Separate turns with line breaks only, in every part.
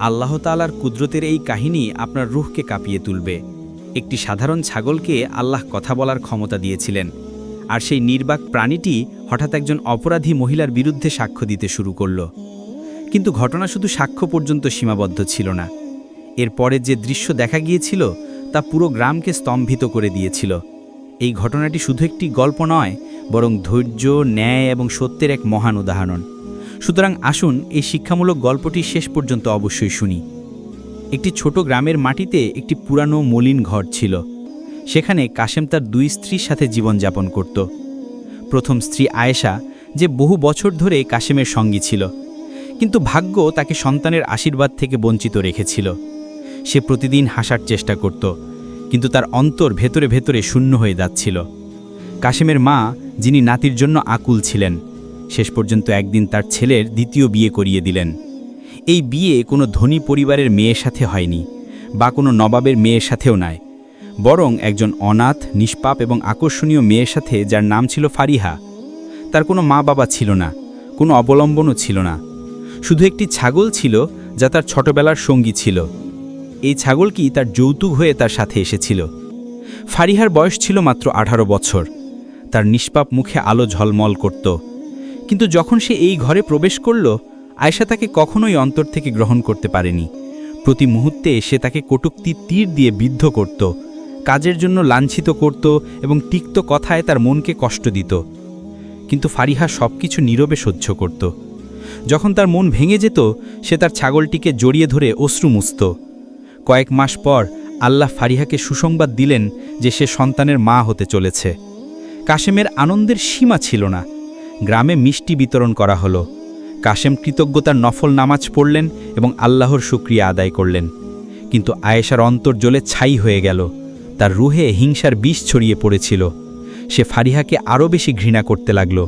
আল্লাহ তালার কুদরতের এই কাহিনী আপনার রুহকে কাঁপিয়ে তুলবে। একটি সাধারণ ছাগলকে আল্লাহ কথা বলার ক্ষমতা দিয়েছিলেন, আর সেই নির্বাক প্রাণীটি হঠাৎ একজন অপরাধী মহিলার বিরুদ্ধে সাক্ষ্য দিতে শুরু করল। কিন্তু ঘটনা শুধু সাক্ষ্য পর্যন্ত সীমাবদ্ধ ছিল না। এরপরে যে দৃশ্য দেখা গিয়েছিল, তা পুরো গ্রামকে স্তম্ভিত করে দিয়েছিল। এই ঘটনাটি শুধু একটি গল্প নয়, বরং ধৈর্য, ন্যায় এবং সত্যের এক মহান উদাহরণ। সুতরাং আসুন এই শিক্ষামূলক গল্পটি শেষ পর্যন্ত অবশ্যই শুনি। একটি ছোট গ্রামের মাটিতে একটি পুরানো মলিন ঘর ছিল। সেখানে কাশেম তার দুই স্ত্রীর সাথে জীবনযাপন করত। প্রথম স্ত্রী আয়েশা, যে বহু বছর ধরে কাশেমের সঙ্গী ছিল, কিন্তু ভাগ্য তাকে সন্তানের আশীর্বাদ থেকে বঞ্চিত রেখেছিল। সে প্রতিদিন হাসার চেষ্টা করত, কিন্তু তার অন্তর ভেতরে ভেতরে শূন্য হয়ে যাচ্ছিল। কাশেমের মা, যিনি নাতির জন্য আকুল ছিলেন শেষ পর্যন্ত একদিন তার ছেলের দ্বিতীয় বিয়ে করিয়ে দিলেন। এই বিয়ে কোনো ধনী পরিবারের মেয়ের সাথে হয়নি, বা কোনো নবাবের মেয়ের সাথেও নয়। বরং একজন অনাথ, নিষ্পাপ এবং আকর্ষণীয় মেয়ের সাথে যার নাম ছিল ফারিহা। তার কোনো মা বাবা ছিল না, কোনো অবলম্বনও ছিল না। শুধু একটি ছাগল ছিল, যা তার ছোটবেলার সঙ্গী ছিল। এই ছাগলটি তার যৌতুক হয়ে তার সাথে এসেছিল? ফারিহার বয়স ছিল মাত্র আঠারো বছর। তার নিষ্পাপ মুখে আলো ঝলমল করত। কিন্তু যখন সে এই ঘরে প্রবেশ করল আয়সা তাকে কখনোই অন্তর থেকে গ্রহণ করতে পারেনি। প্রতি মুহূর্তে সে তাকে কটুক্তি তীর দিয়ে বিদ্ধ করত, কাজের জন্য লাঞ্ছিত করত এবং তিক্ত কথায় তার মনকে কষ্ট দিত। কিন্তু ফারিহা সব কিছু নীরবে সহ্য করত। যখন তার মন ভেঙে যেত, সে তার ছাগলটিকে জড়িয়ে ধরে অশ্রু মুছত। কয়েক মাস পর আল্লাহ ফারিহাকে সুসংবাদ দিলেন যে সে সন্তানের মা হতে চলেছে। কাশেমের আনন্দের সীমা ছিল না গ্রামে মিষ্টি বিতরণ করা হলো। কাশেম কৃতজ্ঞতার নফল নামাজ পড়লেন এবং আল্লাহর শুক্রিয়া আদায় করলেন। কিন্তু আয়েশার অন্তর জ্বলে ছাই হয়ে গেল। তার রুহে হিংসার বিষ ছড়িয়ে পড়েছিল। সে ফারিহাকে আরও বেশি ঘৃণা করতে লাগল।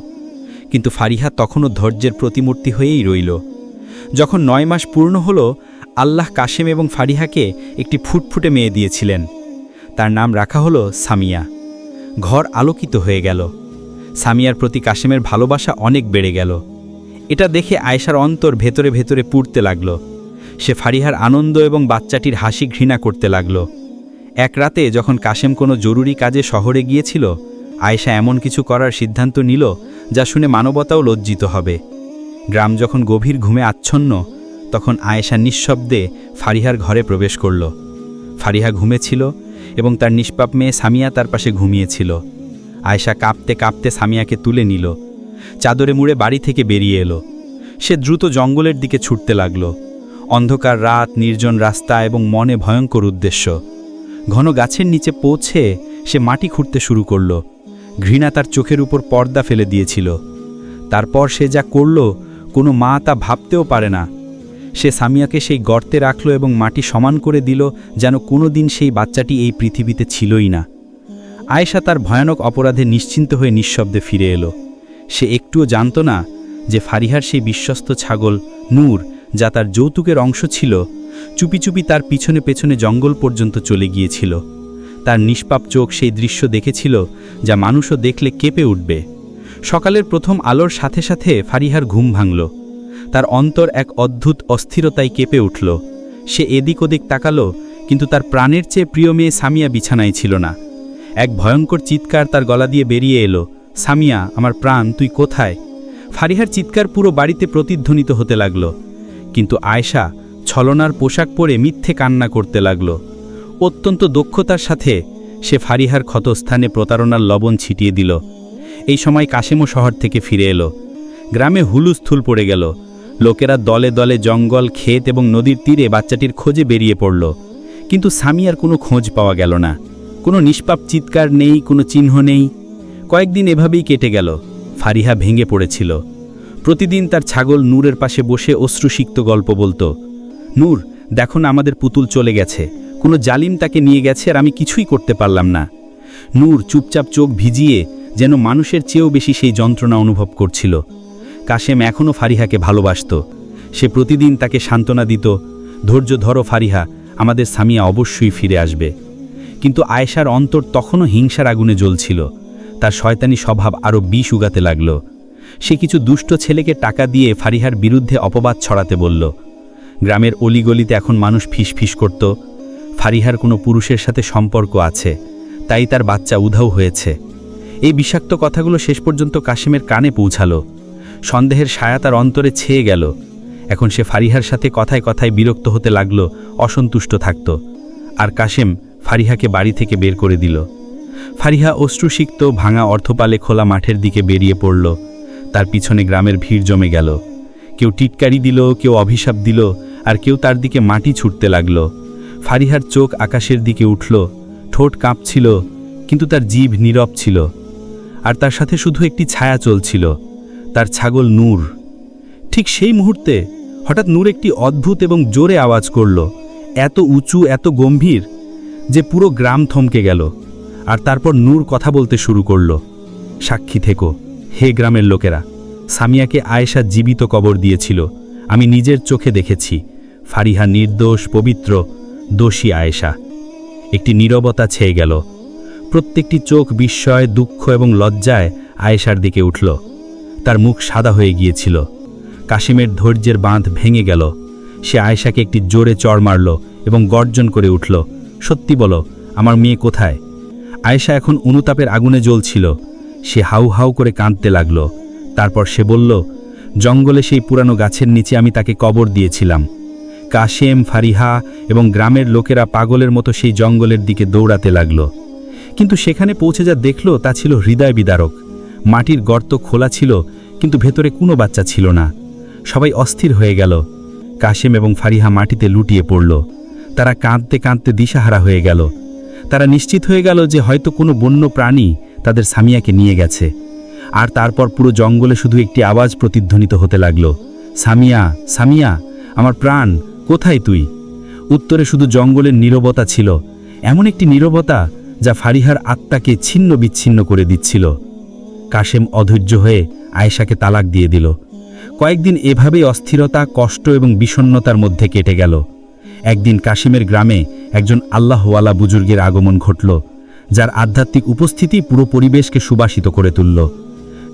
কিন্তু ফারিহা তখনও ধৈর্যের প্রতিমূর্তি হয়েই রইল। যখন নয় মাস পূর্ণ হল, আল্লাহ কাশেম এবং ফারিহাকে একটি ফুটফুটে মেয়ে দিয়েছিলেন। তার নাম রাখা হলো সামিয়া। ঘর আলোকিত হয়ে গেল। সামিয়ার প্রতি কাশেমের ভালোবাসা অনেক বেড়ে গেল। এটা দেখে আয়েশার অন্তর ভেতরে ভেতরে পুড়তে লাগল। সে ফারিহার আনন্দ এবং বাচ্চাটির হাসি ঘৃণা করতে লাগল। এক রাতে যখন কাশেম কোনো জরুরি কাজে শহরে গিয়েছিল, আয়েশা এমন কিছু করার সিদ্ধান্ত নিল যা শুনে মানবতাও লজ্জিত হবে। গ্রাম যখন গভীর ঘুমে আচ্ছন্ন, তখন আয়েশা নিঃশব্দে ফারিহার ঘরে প্রবেশ করল। ফারিহা ঘুমেছিল এবং তার নিষ্পাপ মেয়ে সামিয়া তার পাশে ঘুমিয়েছিল আয়েশা কাঁপতে কাঁপতে সামিয়াকে তুলে নিল। চাদরে মুড়ে বাড়ি থেকে বেরিয়ে এলো। সে দ্রুত জঙ্গলের দিকে ছুটতে লাগল। অন্ধকার রাত, নির্জন রাস্তা এবং মনে ভয়ঙ্কর উদ্দেশ্য। ঘন গাছের নিচে পৌঁছে সে মাটি খুঁড়তে শুরু করল। ঘৃণা তার চোখের উপর পর্দা ফেলে দিয়েছিল। তারপর সে যা করল, কোনো মা তা ভাবতেও পারে না। সে সামিয়াকে সেই গর্তে রাখল এবং মাটি সমান করে দিল যেন কোনো দিন সেই বাচ্চাটি এই পৃথিবীতে ছিলই না। আয়েশা তার ভয়ানক অপরাধে নিশ্চিন্ত হয়ে নিঃশব্দে ফিরে এলো। সে একটুও জানত না যে ফারিহার সেই বিশ্বস্ত ছাগল নূর, যা তার যৌতুকের অংশ ছিল, চুপি চুপি তার পিছনে পেছনে জঙ্গল পর্যন্ত চলে গিয়েছিল। তার নিষ্পাপ চোখ সেই দৃশ্য দেখেছিল, যা মানুষও দেখলে কেঁপে উঠবে। সকালের প্রথম আলোর সাথে সাথে ফারিহার ঘুম ভাঙল। তার অন্তর এক অদ্ভুত অস্থিরতায় কেঁপে উঠল। সে এদিক ওদিক তাকালো, কিন্তু তার প্রাণের চেয়ে প্রিয় মেয়ে সামিয়া বিছানায় ছিল না। এক ভয়ঙ্কর চিৎকার তার গলা দিয়ে বেরিয়ে এলো। সামিয়া, আমার প্রাণ, তুই কোথায়? ফারিহার চিৎকার পুরো বাড়িতে প্রতিধ্বনিত হতে লাগল। কিন্তু আয়শা ছলনার পোশাক পরে মিথ্যে কান্না করতে লাগল। অত্যন্ত দক্ষতার সাথে সে ফারিহার ক্ষতস্থানে প্রতারণার লবণ ছিটিয়ে দিল। এই সময় কাশেমও শহর থেকে ফিরে এলো। গ্রামে হুলুস্থুল পড়ে গেল। লোকেরা দলে দলে জঙ্গল, ক্ষেত এবং নদীর তীরে বাচ্চাটির খোঁজে বেরিয়ে পড়ল। কিন্তু সামিয়ার কোনো খোঁজ পাওয়া গেল না। কোনো নিষ্পাপ চিৎকার নেই, কোনো চিহ্ন নেই। কয়েকদিন এভাবেই কেটে গেল। ফারিহা ভেঙে পড়েছিল। প্রতিদিন তার ছাগল নূরের পাশে বসে অশ্রুসিক্ত গল্প বলতো, নূর, দেখো না আমাদের পুতুল চলে গেছে। কোনো জালিম তাকে নিয়ে গেছে আর আমি কিছুই করতে পারলাম না। নূর, চুপচাপ চোখ ভিজিয়ে যেন মানুষের চেয়েও বেশি সেই যন্ত্রণা অনুভব করছিল। কাশেম এখনও ফারিহাকে ভালোবাসত। সে প্রতিদিন তাকে সান্ত্বনা দিত, ধৈর্য ধরো ফারিহা, আমাদের সামিয়া অবশ্যই ফিরে আসবে। কিন্তু আয়েশার অন্তর তখনও হিংসার আগুনে জ্বলছিল। তার শয়তানি স্বভাব আরও বিষ উগাতে লাগল। সে কিছু দুষ্ট ছেলেকে টাকা দিয়ে ফারিহার বিরুদ্ধে অপবাদ ছড়াতে বলল। গ্রামের অলিগলিতে এখন মানুষ ফিসফিস করত। ফারিহার কোনো পুরুষের সাথে সম্পর্ক আছে, তাই তার বাচ্চা উধাও হয়েছে। এই বিষাক্ত কথাগুলো শেষ পর্যন্ত কাশিমের কানে পৌঁছালো। সন্দেহের ছায়া তার অন্তরে ছেয়ে গেল। এখন সে ফারিহার সাথে কথায় কথায় বিরক্ত হতে লাগল, অসন্তুষ্ট থাকত। আর কাশেম ফারিহাকে বাড়ি থেকে বের করে দিল। ফারিহা অশ্রুসিক্ত, ভাঙা অর্থপালে খোলা মাঠের দিকে বেরিয়ে পড়ল। তার পিছনে গ্রামের ভিড় জমে গেল। কেউ টিটকারি দিল, কেউ অভিশাপ দিল, আর কেউ তার দিকে মাটি ছুটতে লাগল। ফারিহার চোখ আকাশের দিকে উঠল। ঠোঁট কাঁপছিল, কিন্তু তার জিভ নীরব ছিল। আর তার সাথে শুধু একটি ছায়া চলছিল, তার ছাগল নূর। ঠিক সেই মুহূর্তে হঠাৎ নূর একটি অদ্ভুত এবং জোরে আওয়াজ করল। এত উঁচু, এত গম্ভীর যে পুরো গ্রাম থমকে গেল আর তারপর নূর কথা বলতে শুরু করল, সাক্ষী থেকো, হে গ্রামের লোকেরা, সামিয়াকে আয়েশা জীবিত কবর দিয়েছিল, আমি নিজের চোখে দেখেছি, ফারিহা নির্দোষ, পবিত্র, দোষী আয়েশা। একটি নীরবতা ছেয়ে গেল, প্রত্যেকটি চোখ বিস্ময়, দুঃখ এবং লজ্জায় আয়েশার দিকে উঠল, তার মুখ সাদা হয়ে গিয়েছিল, কাশিমের ধৈর্যের বাঁধ ভেঙে গেল, সে আয়েশাকে একটি জোরে চড় মারল এবং গর্জন করে উঠল সত্যি বলো, আমার মেয়ে কোথায়? আয়েশা এখন অনুতাপের আগুনে জ্বলছিল। সে হাউ হাউ করে কাঁদতে লাগল। তারপর সে বলল, জঙ্গলে সেই পুরানো গাছের নিচে আমি তাকে কবর দিয়েছিলাম। কাশেম, ফারিহা এবং গ্রামের লোকেরা পাগলের মতো সেই জঙ্গলের দিকে দৌড়াতে লাগল। কিন্তু সেখানে পৌঁছে যা দেখল তা ছিল হৃদয় বিদারক। মাটির গর্ত খোলা ছিল, কিন্তু ভেতরে কোনো বাচ্চা ছিল না। সবাই অস্থির হয়ে গেল। কাশেম এবং ফারিহা মাটিতে লুটিয়ে পড়ল। তারা কাঁদতে কাঁদতে দিশাহারা হয়ে গেল। তারা নিশ্চিত হয়ে গেল যে হয়তো কোনো বন্য প্রাণী তাদের সামিয়াকে নিয়ে গেছে। আর তারপর পুরো জঙ্গলে শুধু একটি আওয়াজ প্রতিধ্বনিত হতে লাগল, সামিয়া সামিয়া, আমার প্রাণ, কোথায় তুই? উত্তরে শুধু জঙ্গলের নীরবতা ছিল, এমন একটি নীরবতা যা ফারিহার আত্মাকে ছিন্ন বিচ্ছিন্ন করে দিচ্ছিল। কাশেম অধৈর্য হয়ে আয়েশাকে তালাক দিয়ে দিল। কয়েকদিন এভাবেই অস্থিরতা, কষ্ট এবং বিষণ্ণতার মধ্যে কেটে গেল। একদিন কাশিমের গ্রামে একজন আল্লাহওয়ালা বুজুর্গের আগমন ঘটল, যার আধ্যাত্মিক উপস্থিতি পুরো পরিবেশকে সুবাসিত করে তুলল।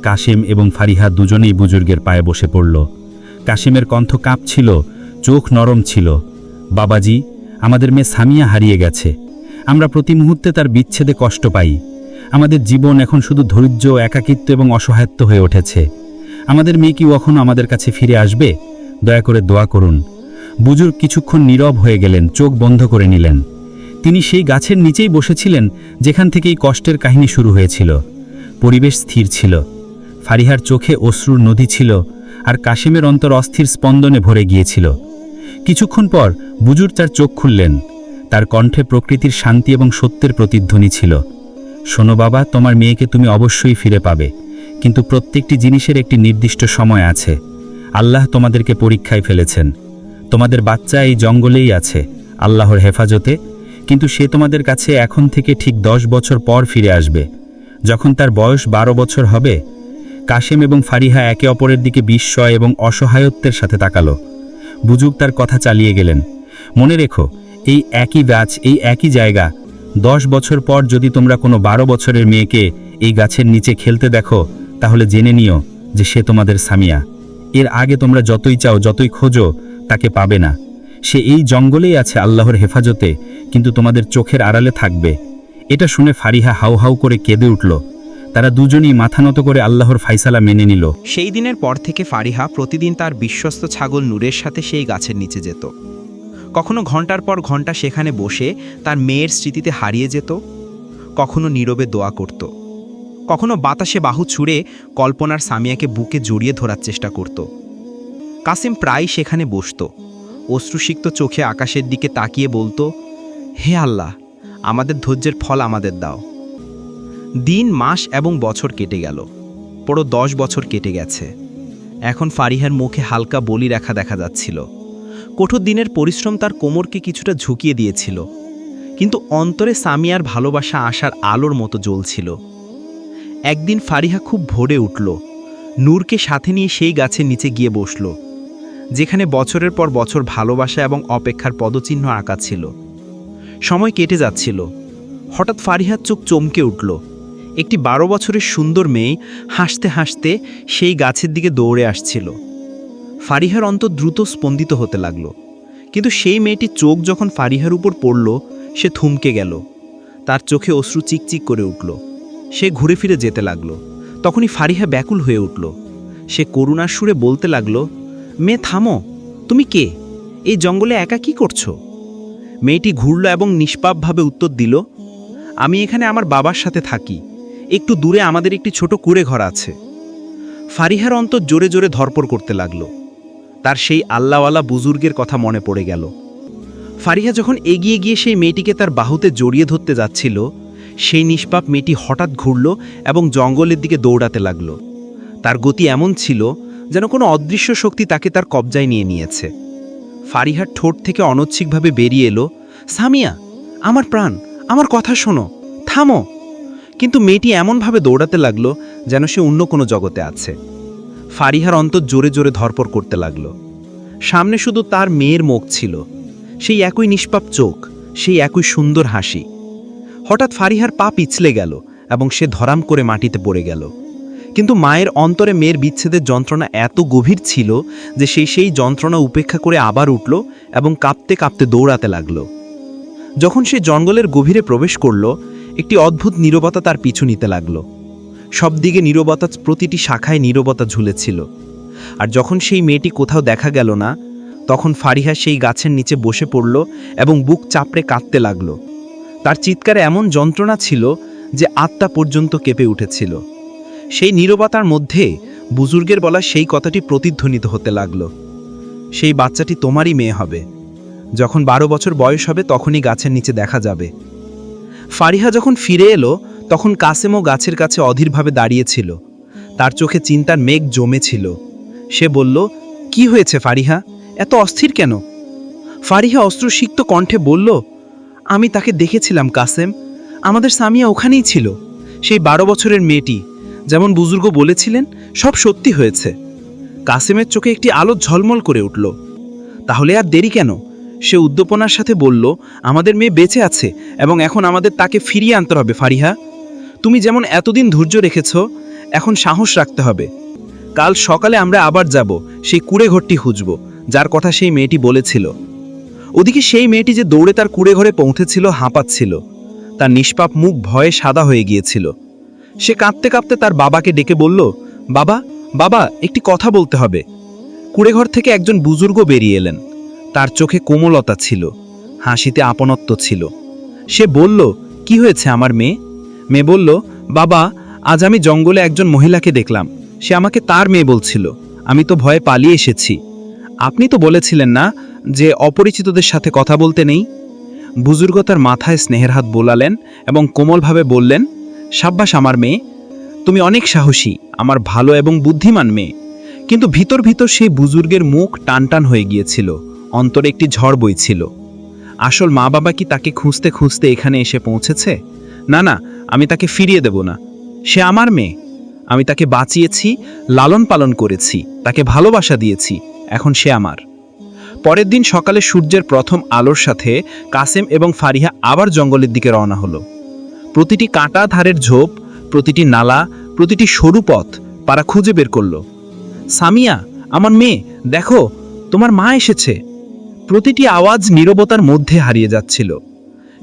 কাশিম এবং ফারিহা দুজনেই বুজুর্গের পায়ে বসে পড়ল। কাশিমের কণ্ঠ কাঁপছিল, চোখ নরম ছিল। বাবাজি, আমাদের মেয়ে সামিয়া হারিয়ে গেছে। আমরা প্রতি মুহূর্তে তার বিচ্ছেদে কষ্ট পাই। আমাদের জীবন এখন শুধু ধৈর্য, একাকিত্ব এবং অসহায়ত্ব হয়ে উঠেছে। আমাদের মেয়ে কি কখনো আমাদের কাছে ফিরে আসবে? দয়া করে দোয়া করুন। বুজুর্গ কিছুক্ষণ নীরব হয়ে গেলেন, চোখ বন্ধ করে নিলেন। তিনি সেই গাছের নিচেই বসেছিলেন, যেখান থেকে এই কষ্টের কাহিনী শুরু হয়েছিল। পরিবেশ স্থির ছিল। ফারিহার চোখে অশ্রুর নদী ছিল আর কাশিমের অন্তর অস্থির স্পন্দনে ভরে গিয়েছিল। কিছুক্ষণ পর বুজুর তার চোখ খুললেন। তার কণ্ঠে প্রকৃতির শান্তি এবং সত্যের প্রতিধ্বনি ছিল। শোনো বাবা, তোমার মেয়েকে তুমি অবশ্যই ফিরে পাবে, কিন্তু প্রত্যেকটি জিনিসের একটি নির্দিষ্ট সময় আছে। আল্লাহ তোমাদেরকে পরীক্ষায় ফেলেছেন। তোমাদের বাচ্চা এই জঙ্গলেই আছে, আল্লাহর হেফাজতে, কিন্তু সে তোমাদের কাছে এখন থেকে ঠিক দশ বছর পর ফিরে আসবে। যখন তার বয়স বারো বছর হবে, কাশেম এবং ফারিহা একে অপরের দিকে বিস্ময় এবং অসহায়ত্বের সাথে তাকালো। বুজুক তার কথা চালিয়ে গেলেন, মনে রেখো, এই একই গাছ, এই একই জায়গা, দশ বছর পর যদি তোমরা কোনো বারো বছরের মেয়েকে এই গাছের নিচে খেলতে দেখো, তাহলে জেনে নিও যে সে তোমাদের সামিয়া এর আগে তোমরা যতই চাও, যতই খোঁজো তাকে পাবে না। সে এই জঙ্গলেই আছে আল্লাহর হেফাজতে, কিন্তু তোমাদের চোখের আড়ালে থাকবে। এটা শুনে ফারিহা হাউ হাউ করে কেঁদে উঠল। তারা দুজনেই মাথা নত করে আল্লাহর ফাইসালা মেনে নিল।
সেই দিনের পর থেকে ফারিহা প্রতিদিন তার বিশ্বস্ত ছাগল নূরের সাথে সেই গাছের নিচে যেত। কখনো ঘণ্টার পর ঘণ্টা সেখানে বসে তার মেয়ের স্মৃতিতে হারিয়ে যেত। কখনো নীরবে দোয়া করত। কখনো বাতাসে বাহু ছুঁড়ে কল্পনার সামিয়াকে বুকে জড়িয়ে ধরার চেষ্টা করত। কাসিম প্রায় সেখানে বসত। অশ্রুসিক্ত চোখে আকাশের দিকে তাকিয়ে বলতো, হে আল্লাহ, আমাদের ধৈর্যের ফল আমাদের দাও। দিন, মাস এবং বছর কেটে গেল। পুরো দশ বছর কেটে গেছে। এখন ফারিহার মুখে হালকা বলি রেখা দেখা যাচ্ছিল। কঠোর দিনের পরিশ্রম তার কোমরকে কিছুটা ঝুঁকিয়ে দিয়েছিল। কিন্তু অন্তরে সামিয়ার ভালোবাসা আসার আলোর মতো জ্বলছিল। একদিন ফারিহা খুব ভোরে উঠল। নূরকে সাথে নিয়ে সেই গাছের নিচে গিয়ে বসল। যেখানে বছরের পর বছর ভালোবাসা এবং অপেক্ষার পদচিহ্ন আঁকা ছিল। সময় কেটে যাচ্ছিল। হঠাৎ ফারিহার চোখ চমকে উঠল। একটি বারো বছরের সুন্দর মেয়ে হাসতে হাসতে সেই গাছের দিকে দৌড়ে আসছিল। ফারিহার অন্তর দ্রুত স্পন্দিত হতে লাগল। কিন্তু সেই মেয়েটির চোখ যখন ফারিহার উপর পড়ল, সে থমকে গেল। তার চোখে অশ্রু চিকচিক করে উঠল। সে ঘুরে ফিরে যেতে লাগল। তখনই ফারিহা ব্যাকুল হয়ে উঠল। সে করুণার সুরে বলতে লাগল মেয়ে, থামো। তুমি কে? এই জঙ্গলে একা কি করছ? মেয়েটি ঘুরল এবং নিষ্পাপভাবে উত্তর দিল, আমি এখানে আমার বাবার সাথে থাকি। একটু দূরে আমাদের একটি ছোট কুড়ে ঘর আছে। ফারিহার অন্তর জোরে জোরে ধরপর করতে লাগল। তার সেই আল্লাওয়ালা বুজুর্গের কথা মনে পড়ে গেল। ফারিহা যখন এগিয়ে গিয়ে সেই মেয়েটিকে তার বাহুতে জড়িয়ে ধরতে যাচ্ছিল, সেই নিষ্পাপ মেয়েটি হঠাৎ ঘুরল এবং জঙ্গলের দিকে দৌড়াতে লাগল। তার গতি এমন ছিল যেন কোনো অদৃশ্য শক্তি তাকে তার কবজায় নিয়ে নিয়েছে। ফারিহার ঠোঁট থেকে অনৈচ্ছিকভাবে বেরিয়ে এলো, সামিয়া, আমার প্রাণ, আমার কথা শোনো, থামো। কিন্তু মেয়েটি এমনভাবে দৌড়াতে লাগল যেন সে অন্য কোনো জগতে আছে। ফারিহার অন্তর জোরে জোরে ধরপর করতে লাগল। সামনে শুধু তার মেয়ের মুখ ছিল, সেই একই নিষ্পাপ চোখ, সেই একই সুন্দর হাসি। হঠাৎ ফারিহার পা পিছলে গেল এবং সে ধরাম করে মাটিতে পড়ে গেল। কিন্তু মায়ের অন্তরে মেয়ের বিচ্ছেদের যন্ত্রণা এত গভীর ছিল যে সে সেই যন্ত্রণা উপেক্ষা করে আবার উঠল এবং কাঁপতে কাঁপতে দৌড়াতে লাগল। যখন সে জঙ্গলের গভীরে প্রবেশ করল, একটি অদ্ভুত নীরবতা তার পিছু নিতে লাগল। সব দিকে নীরবতা প্রতিটি শাখায় নীরবতা ঝুলেছিল। আর যখন সেই মেয়েটি কোথাও দেখা গেল না, তখন ফারিহা সেই গাছের নিচে বসে পড়ল এবং বুক চাপড়ে কাঁদতে লাগল। তার চিৎকারে এমন যন্ত্রণা ছিল যে আত্মা পর্যন্ত কেঁপে উঠেছিল। সেই নীরবতার মধ্যে বুজুর্গের বলা সেই কথাটি প্রতিধ্বনিত হতে লাগল। সেই বাচ্চাটি তোমারই মেয়ে হবে। যখন বারো বছর বয়স হবে, তখনই গাছের নিচে দেখা যাবে। ফারিহা যখন ফিরে এলো, তখন কাসেমও গাছের কাছে অধীরভাবে দাঁড়িয়েছিল। তার চোখে চিন্তার মেঘ জমেছিল। সে বলল, কি হয়েছে ফারিহা? এত অস্থির কেন? ফারিহা অস্ত্রসিক্ত কণ্ঠে বলল, আমি তাকে দেখেছিলাম, কাসেম। আমাদের সামিয়া ওখানেই ছিল। সেই বারো বছরের মেয়েটি। যেমন বুজুর্গ বলেছিলেন, সব সত্যি হয়েছে। কাসেমের চোখে একটি আলো ঝলমল করে উঠল। তাহলে আর দেরি কেন? সে উদ্দীপনার সাথে বলল, আমাদের মেয়ে বেঁচে আছে এবং এখন আমাদের তাকে ফিরিয়ে আনতে হবে, ফারিহা। তুমি যেমন এতদিন ধৈর্য রেখেছ, এখন সাহস রাখতে হবে। কাল সকালে আমরা আবার যাব, সেই কুড়ে ঘরটি খুঁজব, যার কথা সেই মেয়েটি বলেছিল। ওদিকে সেই মেয়েটি যে দৌড়ে তার কুড়ে ঘরে পৌঁছেছিল, হাঁপাচ্ছিল। তার নিষ্পাপ মুখ ভয়ে সাদা হয়ে গিয়েছিল। সে কাঁদতে কাঁদতে তার বাবাকে ডেকে বলল, বাবা বাবা, একটি কথা বলতে হবে। কুড়েঘর থেকে একজন বুজুর্গ বেরিয়ে এলেন। তার চোখে কোমলতা ছিল, হাসিতে আপনত্ব ছিল। সে বলল, কি হয়েছে আমার মেয়ে? মেয়ে বলল, বাবা, আজ আমি জঙ্গলে একজন মহিলাকে দেখলাম। সে আমাকে তার মেয়ে বলছিল। আমি তো ভয়ে পালিয়ে এসেছি। আপনি তো বলেছিলেন না যে অপরিচিতদের সাথে কথা বলতে নেই? বুজুর্গ তার মাথায় স্নেহের হাত বোলালেন এবং কোমলভাবে বললেন সাব্বাস আমার মেয়ে, তুমি অনেক সাহসী, আমার ভালো এবং বুদ্ধিমান মেয়ে। কিন্তু ভিতর ভিতর সেই বুজুর্গের মুখ টানটান হয়ে গিয়েছিল, অন্তরে একটি ঝড় বইছিল। আসল মা বাবা কি তাকে খুঁজতে খুঁজতে এখানে এসে পৌঁছেছে? না না, আমি তাকে ফিরিয়ে দেব না। সে আমার মেয়ে। আমি তাকে বাঁচিয়েছি, লালন পালন করেছি, তাকে ভালোবাসা দিয়েছি, এখন সে আমার। পরের দিন সকালে সূর্যের প্রথম আলোর সাথে কাসেম এবং ফারিহা আবার জঙ্গলের দিকে রওনা হলো। প্রতিটি কাঁটা ধারের ঝোপ, প্রতিটি নালা, প্রতিটি সরু পথ পারা খুঁজে বের করল। সামিয়া, আমার মেয়ে, দেখো, তোমার মা এসেছে। প্রতিটি আওয়াজ নীরবতার মধ্যে হারিয়ে যাচ্ছিল।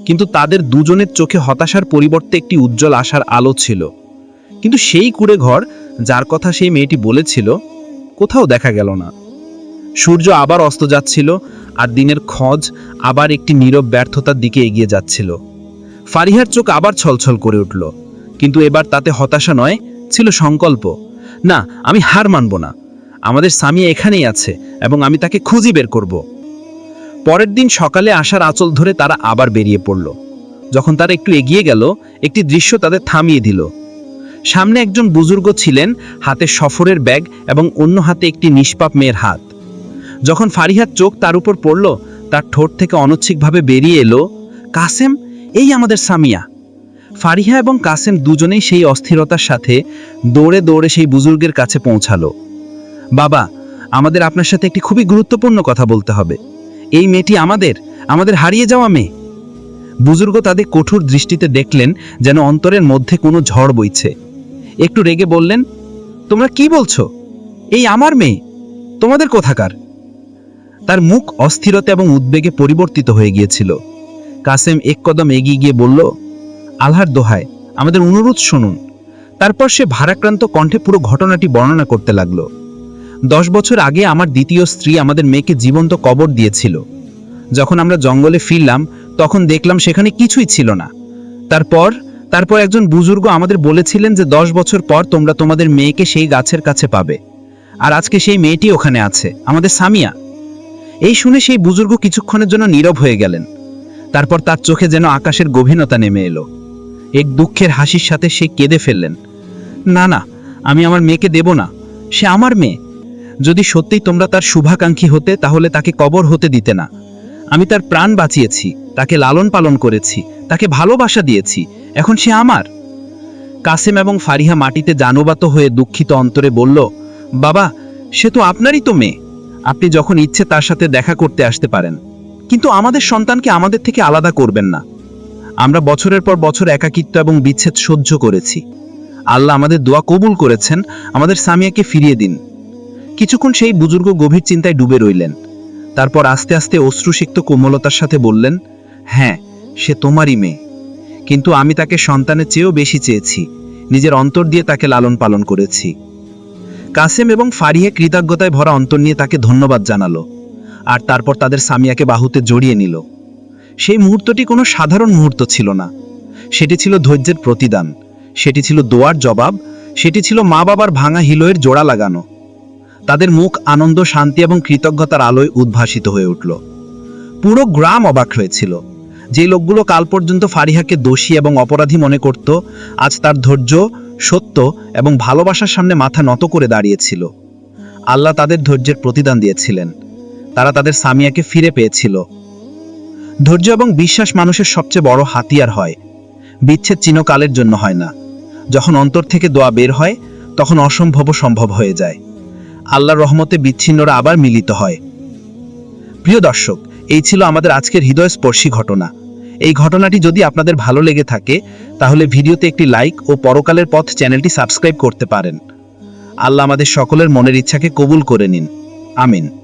কিন্তু তাদের দুজনের চোখে হতাশার পরিবর্তে একটি উজ্জ্বল আশার আলো ছিল। কিন্তু সেই কুড়ে ঘর, যার কথা সেই মেয়েটি বলেছিল, কোথাও দেখা গেল না। সূর্য আবার অস্ত যাচ্ছিল আর দিনের খোঁজ আবার একটি নীরব ব্যর্থতার দিকে এগিয়ে যাচ্ছিল। ফারিহার চোখ আবার ছলছল করে উঠল। কিন্তু এবার তাতে হতাশা নয়, ছিল সংকল্প। না, আমি হার মানব না। আমাদের সামিয়া এখানেই আছে এবং আমি তাকে খুঁজি বের করব। পরের দিন সকালে আসার আঁচল ধরে তারা আবার বেরিয়ে পড়ল। যখন তারা একটু এগিয়ে গেল, একটি দৃশ্য তাদের থামিয়ে দিল। সামনে একজন বুজুর্গ ছিলেন, হাতে সফরের ব্যাগ এবং অন্য হাতে একটি নিষ্পাপ মেয়ের হাত। যখন ফারিহার চোখ তার উপর পড়ল, তার ঠোঁট থেকে অনৈচ্ছিকভাবে বেরিয়ে এলো, কাসেম এই আমাদের সামিয়া। ফারিহা এবং কাসেম দুজনেই সেই অস্থিরতার সাথে দৌড়ে দৌড়ে সেই বুজুর্গের কাছে পৌঁছালো। বাবা, আমাদের আপনার সাথে একটি খুবই গুরুত্বপূর্ণ কথা বলতে হবে। এই মেয়েটি আমাদের আমাদের হারিয়ে যাওয়া মেয়ে। বুজুর্গ তাদের কঠোর দৃষ্টিতে দেখলেন যেন অন্তরের মধ্যে কোনো ঝড় বইছে। একটু রেগে বললেন, তোমরা কি বলছো? এই আমার মেয়ে? তোমাদের কোথাকার? তার মুখ অস্থিরতা এবং উদ্বেগে পরিবর্তিত হয়ে গিয়েছিল। কাসেম এক কদম এগিয়ে গিয়ে বলল, আল্লাহর দোহায়, আমাদের অনুরোধ শুনুন। তারপর সে ভারাক্রান্ত কণ্ঠে পুরো ঘটনাটি বর্ণনা করতে লাগল। দশ বছর আগে আমার দ্বিতীয় স্ত্রী আমাদের মেয়েকে জীবন্ত কবর দিয়েছিল। যখন আমরা জঙ্গলে ফিরলাম, তখন দেখলাম সেখানে কিছুই ছিল না। তারপর তারপর একজন বুজুর্গ আমাদের বলেছিলেন যে দশ বছর পর তোমরা তোমাদের মেয়েকে সেই গাছের কাছে পাবে। আর আজকে সেই মেয়েটি ওখানে আছে, আমাদের সামিয়া। এই শুনে সেই বুজুর্গ কিছুক্ষণের জন্য নীরব হয়ে গেলেন। তারপর তার চোখে যেন আকাশের গভীরতা নেমে এলো। এক দুঃখের হাসির সাথে সে কেঁদে ফেললেন। না না, আমি আমার মেয়েকে দেব না। সে আমার মেয়ে। যদি সত্যিই তোমরা তার শুভাকাঙ্ক্ষী হতে, তাহলে তাকে কবর হতে দিতে না। আমি তার প্রাণ বাঁচিয়েছি, তাকে লালন পালন করেছি, তাকে ভালোবাসা দিয়েছি, এখন সে আমার। কাসেম এবং ফারিহা মাটিতে জানুবাত হয়ে দুঃখিত অন্তরে বলল, বাবা, সে তো আপনারই তো মেয়ে। আপনি যখন ইচ্ছে তার সাথে দেখা করতে আসতে পারেন। কিন্তু আমাদের সন্তানকে আমাদের থেকে আলাদা করবেন না। আমরা বছরের পর বছর একাকিত্ব এবং বিচ্ছেদ সহ্য করেছি। আল্লাহ আমাদের দোয়া কবুল করেছেন, আমাদের সামিয়াকে ফিরিয়ে দিন। কিছুক্ষণ সেই বুজুর্গ গভীর চিন্তায় ডুবে রইলেন। তারপর আস্তে আস্তে অশ্রুসিক্ত কোমলতার সাথে বললেন হ্যাঁ সে তোমারই মেয়ে। কিন্তু আমি তাকে সন্তানের চেয়েও বেশি চেয়েছি। নিজের অন্তর দিয়ে তাকে লালন পালন করেছি। কাসেম এবং ফারিহে কৃতজ্ঞতায় ভরা অন্তর নিয়ে তাকে ধন্যবাদ জানালো। আর তারপর তাদের সামিয়াকে বাহুতে জড়িয়ে নিল। সেই মুহূর্তটি কোনো সাধারণ মুহূর্ত ছিল না। সেটি ছিল ধৈর্যের প্রতিদান। সেটি ছিল দোয়ার জবাব। সেটি ছিল মা বাবার ভাঙা হিলোয়ের জোড়া লাগানো। তাদের মুখ আনন্দ, শান্তি এবং কৃতজ্ঞতার আলোয় উদ্ভাসিত হয়ে উঠল। পুরো গ্রাম অবাক হয়েছিল। যে লোকগুলো কাল পর্যন্ত ফারিহাকে দোষী এবং অপরাধী মনে করত, আজ তার ধৈর্য, সত্য এবং ভালোবাসার সামনে মাথা নত করে দাঁড়িয়েছিল। আল্লাহ তাদের ধৈর্যের প্রতিদান দিয়েছিলেন। তারা তাদের সামিয়াকে ফিরে পেয়েছিল। ধৈর্য এবং বিশ্বাস মানুষের সবচেয়ে বড় হাতিয়ার হয়। বিচ্ছেদ চিরকালের জন্য হয় না। যখন অন্তর থেকে দোয়া বের হয়, তখন অসম্ভব সম্ভব হয়ে যায়। আল্লাহর রহমতে বিচ্ছিন্নরা আবার মিলিত হয়। প্রিয় দর্শক, এই ছিল আমাদের আজকের হৃদয়স্পর্শী ঘটনা। এই ঘটনাটি যদি আপনাদের ভালো লেগে থাকে, তাহলে ভিডিওতে একটি লাইক ও পরকালের পথ চ্যানেলটি সাবস্ক্রাইব করতে পারেন। আল্লাহ আমাদের সকলের মনের ইচ্ছাকে কবুল করে নিন। আমিন।